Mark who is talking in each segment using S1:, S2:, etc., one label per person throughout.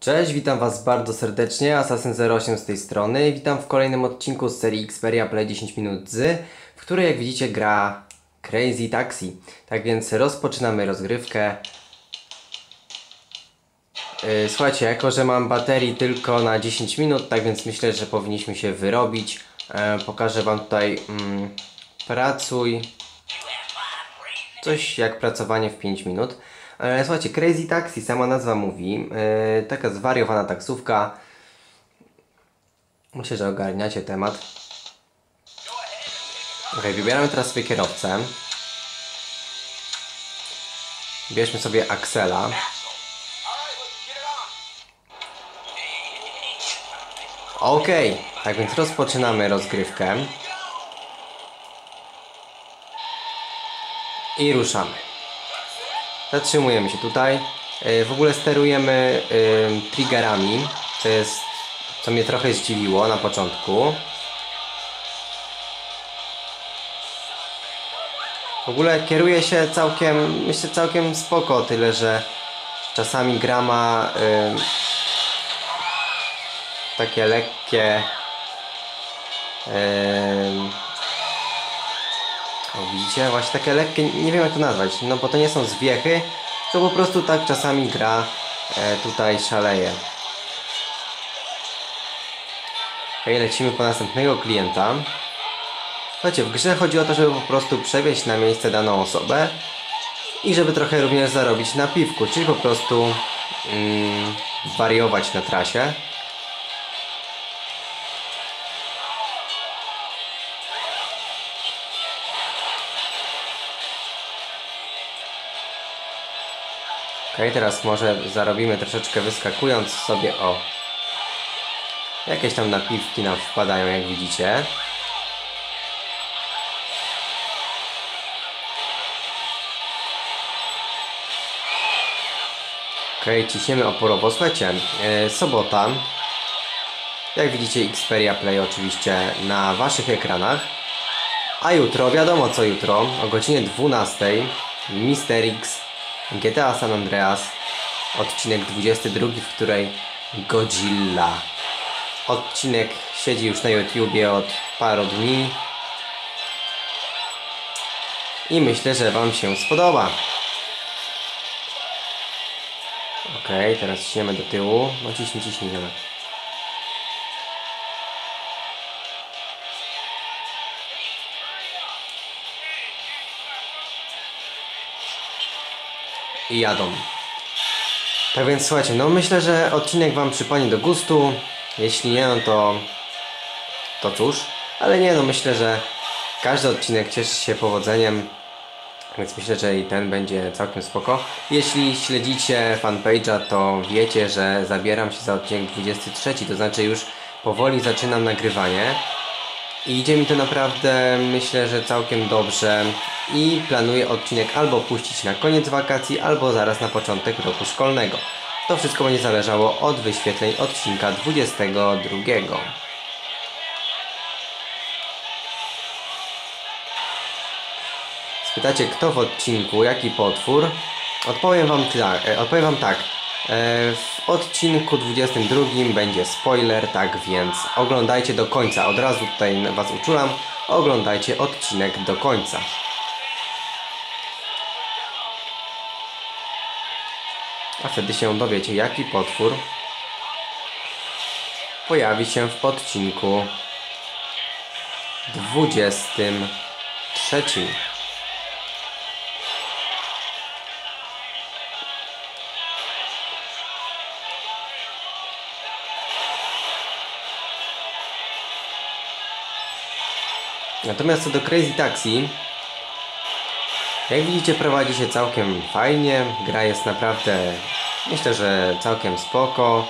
S1: Cześć, witam Was bardzo serdecznie, Assassin08 z tej strony. Witam w kolejnym odcinku z serii Xperia Play 10 minut z, w której jak widzicie gra Crazy Taxi. Tak więc rozpoczynamy rozgrywkę. Yy, Słuchajcie, jako że mam baterii tylko na 10 minut, tak więc myślę, że powinniśmy się wyrobić. E, pokażę Wam tutaj mm, pracuj. Coś jak pracowanie w 5 minut. E, Słuchajcie, Crazy Taxi, sama nazwa mówi. E, taka zwariowana taksówka. Myślę, że ogarniacie temat. Ok, wybieramy teraz sobie kierowcę. Bierzmy sobie Axela. Ok, tak więc rozpoczynamy rozgrywkę. I ruszamy. Zatrzymujemy się tutaj. E, W ogóle sterujemy triggerami, co jest, co mnie trochę zdziwiło na początku. W ogóle kieruje się całkiem, myślę całkiem spoko, tyle że czasami gra ma takie lekkie o, widzicie? Właśnie takie lekkie, nie wiem jak to nazwać, no bo to nie są zwiechy, to po prostu tak czasami gra e, tutaj szaleje. Okej, lecimy po następnego klienta. Słuchajcie, w grze chodzi o to, żeby po prostu przewieźć na miejsce daną osobę i żeby trochę również zarobić na piwku, czyli po prostu mm, wariować na trasie. Ok, teraz może zarobimy troszeczkę wyskakując sobie o jakieś tam napiwki nam wpadają jak widzicie. Ok, ciśniemy oporowo. Słuchajcie, e, sobota. Jak widzicie Xperia Play oczywiście na waszych ekranach. A jutro, wiadomo co jutro, o godzinie 12 Mister X GTA San Andreas, odcinek 22, w której Godzilla. Odcinek siedzi już na YouTubie od paru dni. I myślę, że Wam się spodoba. Ok, teraz ciśniemy do tyłu. No ciśnij, ciśnij. I jadą. Tak więc słuchajcie, no myślę, że odcinek Wam przypadnie do gustu. Jeśli nie, no to to cóż. Ale nie, no myślę, że każdy odcinek cieszy się powodzeniem. Więc myślę, że i ten będzie całkiem spoko. Jeśli śledzicie fanpage'a, to wiecie, że zabieram się za odcinek 23, to znaczy już powoli zaczynam nagrywanie. I idzie mi to naprawdę, myślę, że całkiem dobrze i planuję odcinek albo puścić na koniec wakacji, albo zaraz na początek roku szkolnego. To wszystko będzie zależało od wyświetleń odcinka 22. Spytacie kto w odcinku, jaki potwór? Odpowiem wam, tak, odpowiem wam tak. E, w odcinku 22 będzie spoiler, tak więc oglądajcie do końca. Od razu tutaj was uczulam. Oglądajcie odcinek do końca. A wtedy się dowiecie, jaki potwór pojawi się w odcinku 23. Natomiast co do Crazy Taxi, jak widzicie prowadzi się całkiem fajnie, gra jest naprawdę, myślę, że całkiem spoko.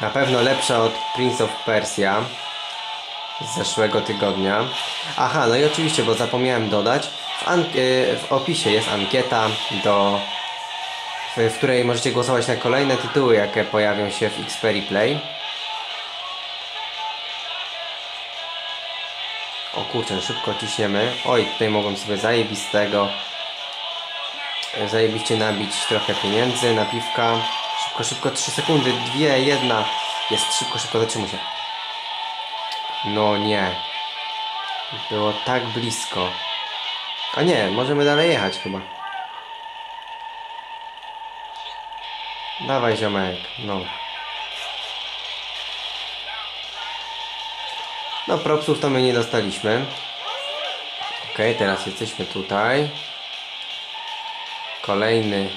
S1: Na pewno lepsza od Prince of Persia z zeszłego tygodnia. Aha, no i oczywiście, bo zapomniałem dodać, w, y, w opisie jest ankieta, do, w, w której możecie głosować na kolejne tytuły, jakie pojawią się w Xperia Play. Kurczę, szybko ciśniemy. Oj, tutaj mogłem sobie zajebistego zajebiście nabić trochę pieniędzy na piwka. Szybko Szybko, szybko, 3 sekundy, dwie, jedna. Jest szybko, szybko, zatrzymuj się. No nie. Było tak blisko. A nie, możemy dalej jechać chyba. Dawaj ziomek, no. No propsów to my nie dostaliśmy. Okej, teraz jesteśmy tutaj. Kolejny.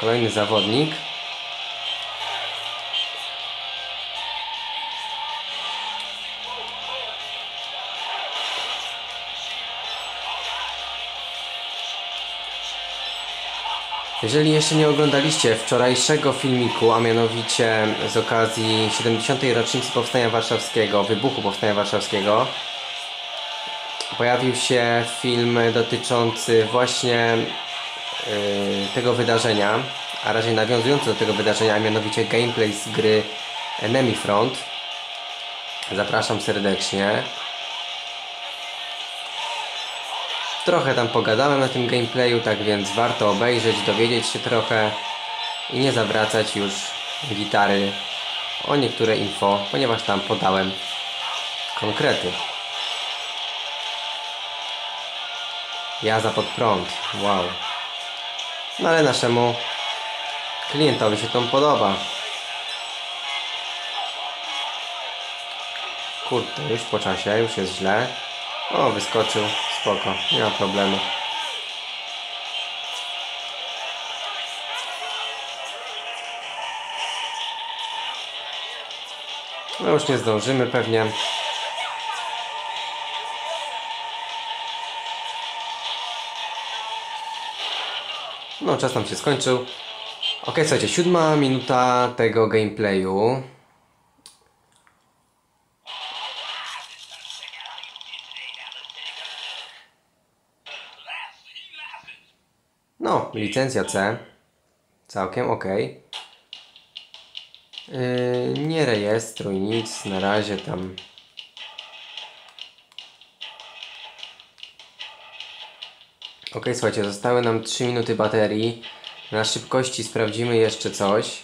S1: Kolejny zawodnik. Jeżeli jeszcze nie oglądaliście wczorajszego filmiku, a mianowicie z okazji 70. rocznicy Powstania Warszawskiego, wybuchu Powstania Warszawskiego, pojawił się film dotyczący właśnie yy, tego wydarzenia, a raczej nawiązujący do tego wydarzenia, a mianowicie gameplay z gry Enemy Front. Zapraszam serdecznie. Trochę tam pogadałem na tym gameplayu, tak więc warto obejrzeć, dowiedzieć się trochę i nie zawracać już gitary o niektóre info, ponieważ tam podałem konkrety. Jazda pod prąd, wow. No ale naszemu klientowi się to podoba. Kurde, już po czasie, już jest źle. O, wyskoczył, spoko, nie ma problemu. No już nie zdążymy pewnie. No, czas nam się skończył. Ok, słuchajcie, siódma minuta tego gameplayu. No, licencja C. Całkiem ok. Yy, nie rejestruj nic, na razie tam. Ok, słuchajcie, zostały nam 3 minuty baterii. Na szybkości sprawdzimy jeszcze coś.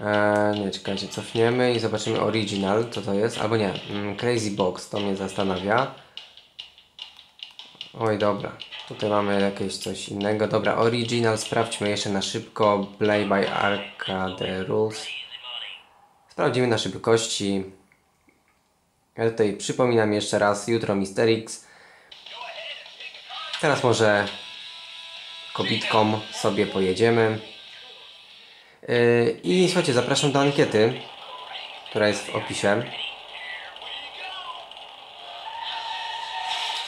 S1: Eee, nie, czekajcie, cofniemy i zobaczymy original, co to jest. Albo nie, mm, Crazy Box, to mnie zastanawia. Oj, dobra. Tutaj mamy jakieś coś innego. Dobra, original, sprawdźmy jeszcze na szybko. Play by Arcade Rules. Sprawdzimy na szybkości. Ja tutaj przypominam jeszcze raz, jutro Misterix. Teraz może kobitką sobie pojedziemy. Yy, I słuchajcie, zapraszam do ankiety, która jest w opisie.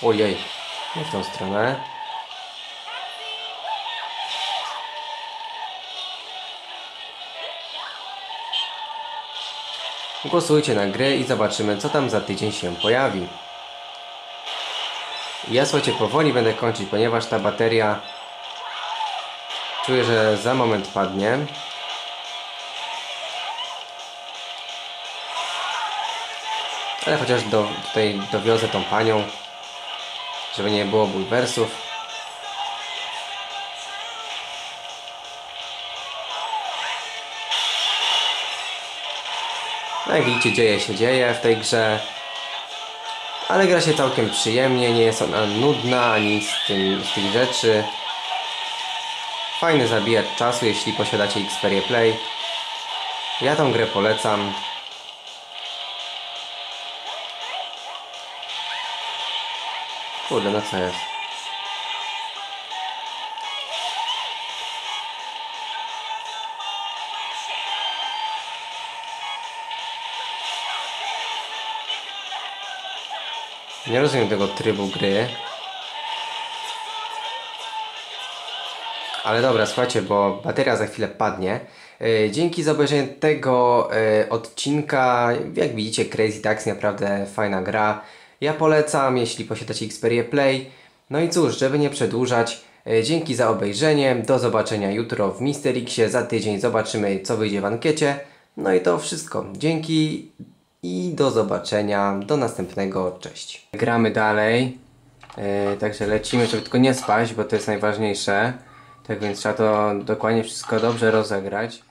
S1: Ojej, nie w tą stronę. Głosujcie na grę i zobaczymy, co tam za tydzień się pojawi. Ja słuchajcie, powoli będę kończyć, ponieważ ta bateria czuję, że za moment padnie. Ale chociaż do, tutaj dowiozę tą panią, żeby nie było bulwersów. No jak widzicie, dzieje się dzieje w tej grze. Ale gra się całkiem przyjemnie, nie jest ona nudna ani z, tym, z tych rzeczy. Fajny zabijacz czasu, jeśli posiadacie Xperia Play. Ja tą grę polecam. Kurde, no co jest? Nie rozumiem tego trybu gry. Ale dobra, słuchajcie, bo bateria za chwilę padnie. Yy, dzięki za obejrzenie tego yy, odcinka. Jak widzicie, Crazy Taxi naprawdę fajna gra. Ja polecam, jeśli posiadacie Xperia Play. No i cóż, żeby nie przedłużać, yy, dzięki za obejrzenie. Do zobaczenia jutro w Misterixie. Za tydzień zobaczymy, co wyjdzie w ankiecie. No i to wszystko. Dzięki i do zobaczenia. Do następnego. Cześć. Gramy dalej. Yy, także lecimy, żeby tylko nie spaść, bo to jest najważniejsze. Tak więc trzeba to dokładnie wszystko dobrze rozegrać.